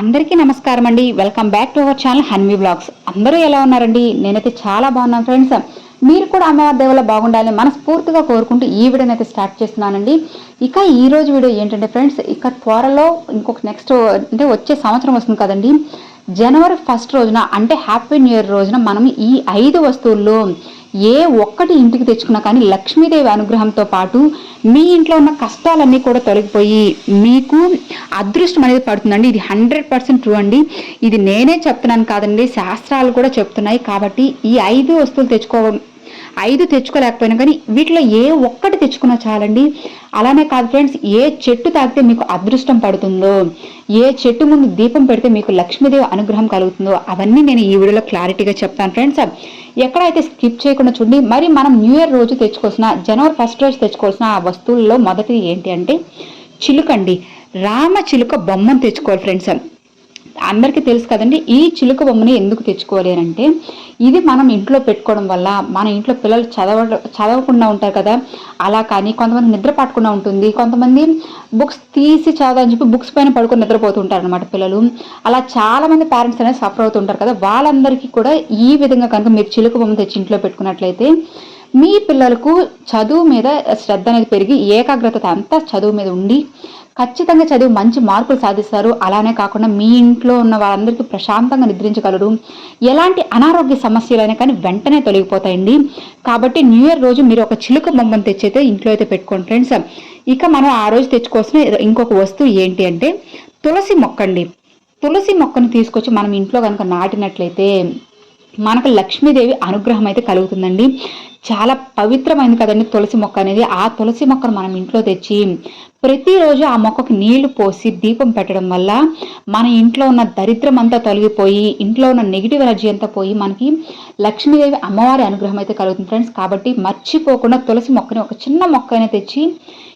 అందరికీ నమస్కారం అండి. Welcome back to our channel Hanvi blogs అందరూ ఎలా ఉన్నారండి? నేనైతే చాలా బాగున్నాను ఫ్రెండ్స్ మీరు కూడా అమ్మవారి దేవుల బాగుండాలని మనస్ఫూర్తిగా కోరుకుంటూ ఈ వీడియోని అయితే స్టార్ట్ చేస్తున్నానండి. ఇక ఈ రోజు వీడియో ఏంటంటే ఫ్రెండ్స్ ఇక త్వరలో ఇంకొక నెక్స్ట్ అంటే వచ్చే సంవత్సరం వస్తుంది కదండి. జనవరి ఫస్ట్ రోజున అంటే హ్యాపీ న్యూ ఇయర్ రోజున మనం ఈ ఐదు వస్తువుల్లో ఏ ఒక్కటి ఇంటికి తెచ్చుకున్నా కానీ లక్ష్మీదేవి అనుగ్రహంతో పాటు మీ ఇంట్లో ఉన్న కష్టాలన్నీ కూడా తొలగిపోయి మీకు అదృష్టం అనేది పడుతుందండి. ఇది హండ్రెడ్ పర్సెంట్ ట్రూ అండి. ఇది నేనే చెప్తున్నాను కాదండి. శాస్త్రాలు కూడా చెప్తున్నాయి కాబట్టి ఈ ఐదు వస్తువులు తెచ్చుకోవడం ఐదు తెచ్చుకోలేకపోయినా కానీ వీటిలో ఏ ఒక్కటి తెచ్చుకున్నా చాలండి. అలానే కాదు ఫ్రెండ్స్ ఏ చెట్టు తాకితే మీకు అదృష్టం పడుతుందో ఏ చెట్టు ముందు దీపం పెడితే మీకు లక్ష్మీదేవి అనుగ్రహం కలుగుతుందో అవన్నీ నేను ఈ వీడియోలో క్లారిటీగా చెప్తాను ఫ్రెండ్స్. ఎక్కడైతే స్కిప్ చేయకుండా చూడండి మరి మనం న్యూ ఇయర్ రోజు తెచ్చుకోవాల్సిన జనవరి ఫస్ట్ రోజు తెచ్చుకోవాల్సిన ఆ వస్తువుల్లో మొదటిది ఏంటి అంటే చిలుకండి రామ చిలుక బొమ్మను తెచ్చుకోవాలి ఫ్రెండ్స్. అందరికీ తెలుసు కదండి ఈ చిలుక బొమ్మని ఎందుకు తెచ్చుకోలేనంటే ఇది మనం ఇంట్లో పెట్టుకోవడం వల్ల మన ఇంట్లో పిల్లలు చదవ చదవకుండా ఉంటారు కదా అలా కానీ కొంతమంది నిద్ర పట్టకుండా ఉంటుంది కొంతమంది బుక్స్ తీసి చదవని చెప్పి బుక్స్ పైన పడుకొని నిద్రపోతుంటారు అనమాట పిల్లలు. అలా చాలామంది పేరెంట్స్ అనేది సఫర్ అవుతుంటారు కదా వాళ్ళందరికీ కూడా ఈ విధంగా కనుక మీరు చిలుక బొమ్మ తెచ్చి ఇంట్లో పెట్టుకున్నట్లయితే మీ పిల్లలకు చదువు మీద శ్రద్ధ అనేది పెరిగి ఏకాగ్రత అంతా చదువు మీద ఉండి ఖచ్చితంగా చదివి మంచి మార్కులు సాధిస్తారు. అలానే కాకుండా మీ ఇంట్లో ఉన్న వాళ్ళందరికీ ప్రశాంతంగా నిద్రించగలరు. ఎలాంటి అనారోగ్య సమస్యలైనా కానీ వెంటనే తొలగిపోతాయండి. కాబట్టి న్యూ ఇయర్ రోజు మీరు ఒక చిలుక బొమ్మను తెచ్చైతే ఇంట్లో అయితే పెట్టుకోండి ఫ్రెండ్స్. ఇక మనం ఆ రోజు తెచ్చుకోవాల్సిన ఇంకొక వస్తువు ఏంటి అంటే తులసి మొక్క అండి తులసి మొక్కను తీసుకొచ్చి మనం ఇంట్లో కనుక నాటినట్లయితే మనకు లక్ష్మీదేవి అనుగ్రహం అయితే కలుగుతుందండి. చాలా పవిత్రమైంది కదండి తులసి మొక్క అనేది. ఆ తులసి మొక్కను మనం ఇంట్లో తెచ్చి ప్రతిరోజు ఆ మొక్కకు నీళ్ళు పోసి దీపం పెట్టడం వల్ల మన ఇంట్లో ఉన్న దరిద్రం అంతా తొలగిపోయి ఇంట్లో ఉన్న నెగిటివ్ ఎనర్జీ అంతా పోయి మనకి లక్ష్మీదేవి అమ్మవారి అనుగ్రహం అయితే కలుగుతుంది ఫ్రెండ్స్ కాబట్టి మర్చిపోకుండా తులసి మొక్కని ఒక చిన్న మొక్క అయినా తెచ్చి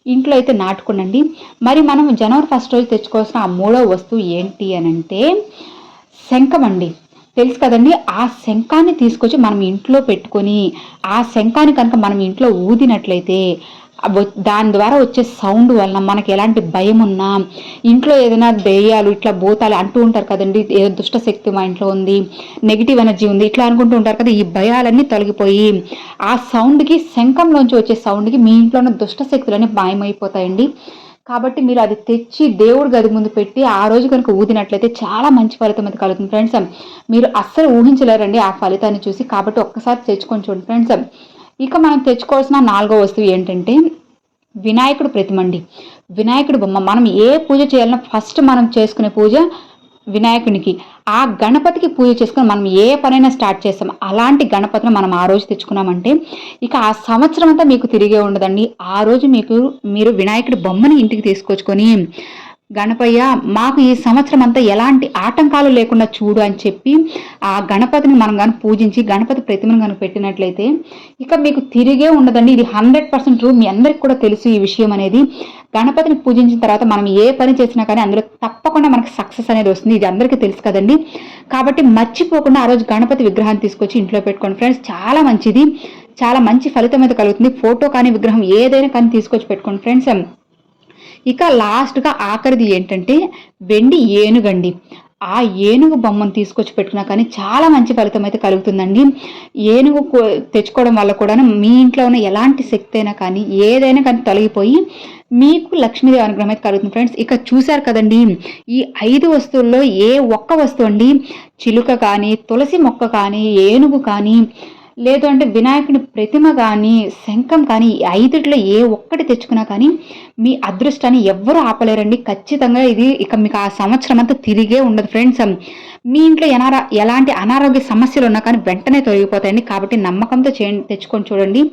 ఇంట్లో అయితే నాటుకునండి మరి మనం జనవరి ఫస్ట్ రోజు తెచ్చుకోవాల్సిన ఆ మూడో వస్తువు ఏంటి అని అంటే శంఖం అండి. తెలుసు కదండి ఆ శంఖాన్ని తీసుకొచ్చి మనం ఇంట్లో పెట్టుకొని ఆ శంఖాన్ని కనుక మనం ఇంట్లో ఊదినట్లయితే దాని ద్వారా వచ్చే సౌండ్ వలన మనకి ఎలాంటి భయం ఉన్నా ఇంట్లో ఏదైనా దెయ్యాలు ఇట్లా భూతాలు అంటూ ఉంటారు కదండి ఏదో దుష్ట శక్తి మా ఇంట్లో ఉంది నెగిటివ్ ఎనర్జీ ఉంది ఇట్లా అనుకుంటూ ఉంటారు కదా ఈ భయాలన్నీ తొలగిపోయి ఆ సౌండ్కి శంఖంలోంచి వచ్చే సౌండ్కి మీ ఇంట్లో ఉన్న దుష్ట శక్తులన్నీ మాయమైపోతాయండి. కాబట్టి మీరు అది తెచ్చి దేవుడు గది ముందు పెట్టి ఆ రోజు కనుక ఊదినట్లయితే చాలా మంచి ఫలితం అది కలుగుతుంది. ఫ్రెండ్స్ మీరు అస్సలు ఊహించలేరండి ఆ ఫలితాన్ని చూసి. కాబట్టి ఒక్కసారి తెచ్చుకొని చూడండి. ఫ్రెండ్స్ ఇక మనం తెచ్చుకోవాల్సిన నాలుగో వస్తువు ఏంటంటే వినాయకుడు ప్రతిమండి వినాయకుడు బొమ్మ. మనం ఏ పూజ చేయాలన్నా ఫస్ట్ మనం చేసుకునే పూజ వినాయకునికి. ఆ గణపతికి పూజ చేసుకుని మనం ఏ పనైనా స్టార్ట్ చేస్తాం. అలాంటి గణపతిని మనం ఆ రోజు తెచ్చుకున్నామంటే ఇక ఆ సంవత్సరం అంతా మీకు తిరిగే ఉండదండి. ఆ రోజు మీకు మీరు వినాయకుడి బొమ్మని ఇంటికి తీసుకొచ్చుకొని గణపయ్య మాకు ఈ సంవత్సరం అంతా ఎలాంటి ఆటంకాలు లేకుండా చూడు అని చెప్పి ఆ గణపతిని మనం కానీ పూజించి గణపతి ప్రతిమను కనుక పెట్టినట్లయితే ఇక మీకు తిరిగే ఉండదండి. ఇది హండ్రెడ్ పర్సెంట్ ట్రూ మీ అందరికి కూడా తెలుసు ఈ విషయం అనేది. గణపతిని పూజించిన తర్వాత మనం ఏ పని చేసినా కానీ అందులో తప్పకుండా మనకి సక్సెస్ అనేది వస్తుంది. ఇది అందరికీ తెలుసు కదండి. కాబట్టి మర్చిపోకుండా ఆ రోజు గణపతి విగ్రహాన్ని తీసుకొచ్చి ఇంట్లో పెట్టుకోండి ఫ్రెండ్స్. చాలా మంచిది. చాలా మంచి ఫలితం అయితే కలుగుతుంది. ఫోటో కానీ విగ్రహం ఏదైనా కానీ తీసుకొచ్చి పెట్టుకోండి ఫ్రెండ్స్. ఇక లాస్ట్గా ఆఖరిది ఏంటంటే వెండి ఏనుగండి. ఆ ఏనుగు బొమ్మను తీసుకొచ్చి పెట్టుకున్నా కానీ చాలా మంచి ఫలితం అయితే కలుగుతుందండి. ఏనుగు తెచ్చుకోవడం వల్ల కూడా మీ ఇంట్లో ఉన్న ఎలాంటి శక్తి అయినా కానీ ఏదైనా కానీ తొలగిపోయి మీకు లక్ష్మీదేవి అనుగ్రహం అయితే కలుగుతుంది ఫ్రెండ్స్ ఇక చూశారు కదండి ఈ ఐదు వస్తువుల్లో ఏ ఒక్క వస్తువు అండి చిలుక కానీ తులసి మొక్క కానీ ఏనుగు కానీ లేదు అంటే వినాయకుని ప్రతిమ కానీ శంఖం కానీ ఐదుట్లో ఏ ఒక్కటి తెచ్చుకున్నా కానీ మీ అదృష్టాన్ని ఎవ్వరూ ఆపలేరండి. ఖచ్చితంగా ఇది ఇక మీకు ఆ సంవత్సరం అంతా తిరిగే ఉండదు ఫ్రెండ్స్. మీ ఇంట్లో ఎనారా ఎలాంటి అనారోగ్య సమస్యలు ఉన్నా కానీ వెంటనే తొలగిపోతాయండి. కాబట్టి నమ్మకంతో చే తెచ్చుకొని చూడండి.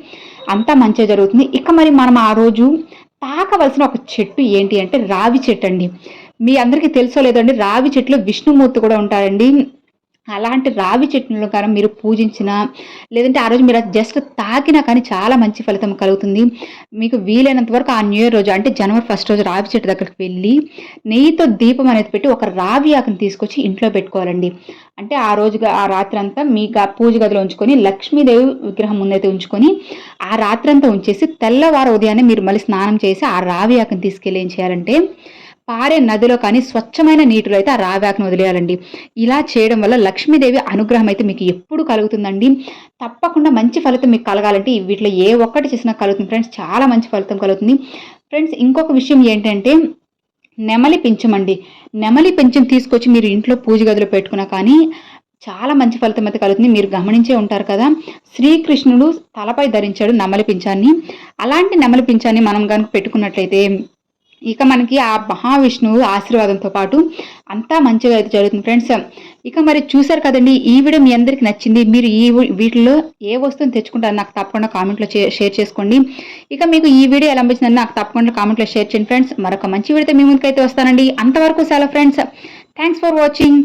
అంతా మంచిగా జరుగుతుంది. ఇక మరి మనం ఆ రోజు తాకవలసిన ఒక చెట్టు ఏంటి అంటే రావి చెట్టు అండి మీ అందరికీ తెలుసో లేదండి రావి చెట్టులో విష్ణుమూర్తి కూడా ఉంటారండి. అలాంటి రావి చెట్టును కానీ మీరు పూజించిన లేదంటే ఆ రోజు మీరు జస్ట్ తాకినా కానీ చాలా మంచి ఫలితం కలుగుతుంది. మీకు వీలైనంత వరకు ఆ న్యూ ఇయర్ రోజు అంటే జనవరి ఫస్ట్ రోజు రావి చెట్టు దగ్గరికి వెళ్ళి నెయ్యితో దీపం అనేది పెట్టి ఒక రావి ఆకుని తీసుకొచ్చి ఇంట్లో పెట్టుకోవాలండి. అంటే ఆ రోజు ఆ రాత్రి అంతా మీ పూజ గదిలో ఉంచుకొని లక్ష్మీదేవి విగ్రహం ముందైతే ఉంచుకొని ఆ రాత్రి అంతా ఉంచేసి తెల్లవారు ఉదయాన్నే మీరు మళ్ళీ స్నానం చేసి ఆ రావి ఆకుని తీసుకెళ్ళి ఏం చేయాలంటే పారే నదిలో కానీ స్వచ్ఛమైన నీటిలో అయితే ఆ రావ్యాకును వదిలేయాలండి. ఇలా చేయడం వల్ల లక్ష్మీదేవి అనుగ్రహం అయితే మీకు ఎప్పుడు కలుగుతుందండి. తప్పకుండా మంచి ఫలితం మీకు కలగాలంటే వీటిలో ఏ ఒక్కటి చేసినా కలుగుతుంది ఫ్రెండ్స్. చాలా మంచి ఫలితం కలుగుతుంది. ఫ్రెండ్స్ ఇంకొక విషయం ఏంటంటే నెమలి పెంచమండి నెమలి పెంచం తీసుకొచ్చి మీరు ఇంట్లో పూజ గదిలో పెట్టుకున్నా కానీ చాలా మంచి ఫలితం అయితే కలుగుతుంది. మీరు గమనించే ఉంటారు కదా శ్రీకృష్ణుడు తలపై ధరించాడు నెమలి పింఛాన్ని. అలాంటి నెమలి పింఛాన్ని మనం కనుక పెట్టుకున్నట్లయితే ఇక మనకి ఆ మహావిష్ణువు ఆశీర్వాదంతో పాటు అంతా మంచిగా అయితే జరుగుతుంది ఫ్రెండ్స్. ఇక మరి చూసారు కదండి ఈ వీడియో మీ అందరికి నచ్చింది మీరు ఈ వీటిలో ఏ వస్తువుని తెచ్చుకుంటారు నాకు తప్పకుండా కామెంట్లో షేర్ చేసుకోండి. ఇక మీకు ఈ వీడియో ఎలా అనిపించిందని నాకు తప్పకుండా కామెంట్లో షేర్ చేయండి ఫ్రెండ్స్. మరొక మంచి వీడియోతో మీ ముందుకైతే వస్తానండి. అంతవరకు సెలవు ఫ్రెండ్స్. Thanks for watching.